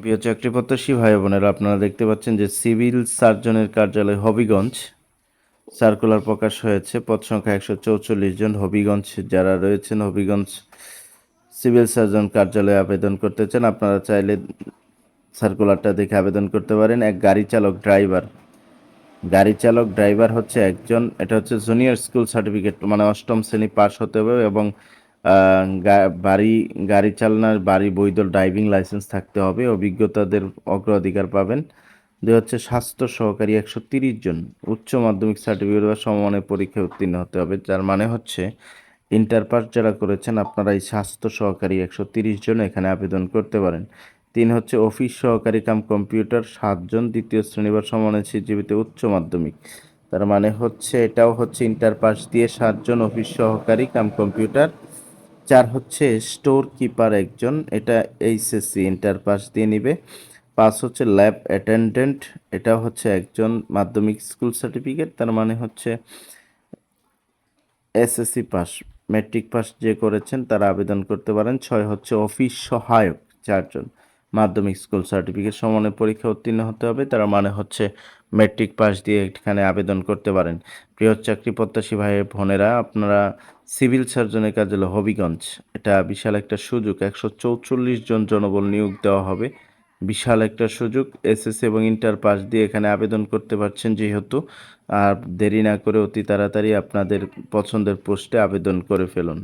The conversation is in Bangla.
প্রিয় চাকরি প্রত্যাশী ভাই বোনেরা, আপনারা দেখতে পাচ্ছেন যে সিভিল সার্জনের কার্যালয় হবিগঞ্জ। সার্কুলার প্রকাশ হয়েছে, পদ সংখ্যা একশো চৌচল্লিশ জন। হবিগঞ্জ, যারা রয়েছেন, হবিগঞ্জ সিভিল সার্জন কার্যালয়ে আবেদন করতে চান, আপনারা চাইলে সার্কুলারটা দেখে আবেদন করতে পারেন। এক গাড়ি চালক ড্রাইভার। গাড়ি চালক ড্রাইভার হচ্ছে একজন, এটা হচ্ছে জুনিয়র স্কুল সার্টিফিকেট মানে অষ্টম শ্রেণি পাস হতে হবে এবং বাড়ি, গাড়ি চালানোর বাড়ি, বৈধ ড্রাইভিং লাইসেন্স থাকতে হবে। অভিজ্ঞতাদের অগ্রাধিকার পাবেন। দুই হচ্ছে স্বাস্থ্য সহকারী একশো তিরিশ জন। উচ্চ মাধ্যমিক সার্টিফিকেট বা সমমানের পরীক্ষায় উত্তীর্ণ হতে হবে। যার মানে হচ্ছে ইন্টার পাস যারা করেছেন, আপনারা এই স্বাস্থ্য সহকারী একশো তিরিশ জন এখানে আবেদন করতে পারেন। তিন হচ্ছে অফিস সহকারী কাম কম্পিউটার সাতজন দ্বিতীয় শ্রেণি বা সমানের সিজিবিতে উচ্চ মাধ্যমিক। তার মানে হচ্ছে, এটাও হচ্ছে ইন্টার পাস দিয়ে সাতজন অফিস সহকারী কাম কম্পিউটার চার হচ্ছে স্টোর কিপার একজন, এটা এইচএসসি ইন্টার পাস দিয়ে নিবে। পাঁচ হচ্ছে ল্যাব অ্যাটেন্ডেন্ট এটা হচ্ছে একজন মাধ্যমিক স্কুল সার্টিফিকেট, তার মানে হচ্ছে এসএসসি পাস ম্যাট্রিক পাস যে করেছেন তারা আবেদন করতে পারেন। ছয় হচ্ছে অফিস সহায়ক চারজন। মাধ্যমিক স্কুল সার্টিফিকেট সমানের পরীক্ষা উত্তীর্ণ হতে হবে। তার মানে হচ্ছে ম্যাট্রিক পাস দিয়ে এখানে আবেদন করতে পারেন। প্রিয় চাকরি প্রত্যাশী ভাই বোনেরা, আপনারা সিভিল সার্জনের কাজ হলো হবিগঞ্জ। এটা বিশাল একটা সুযোগ। একশো চৌচল্লিশ জন জনবল নিয়োগ দেওয়া হবে। বিশাল একটা সুযোগ। এসএসসি এবং ইন্টার পাস দিয়ে এখানে আবেদন করতে পারছেন যেহেতু। আর দেরি না করে অতি তাড়াতাড়ি আপনাদের পছন্দের পোস্টে আবেদন করে ফেলুন।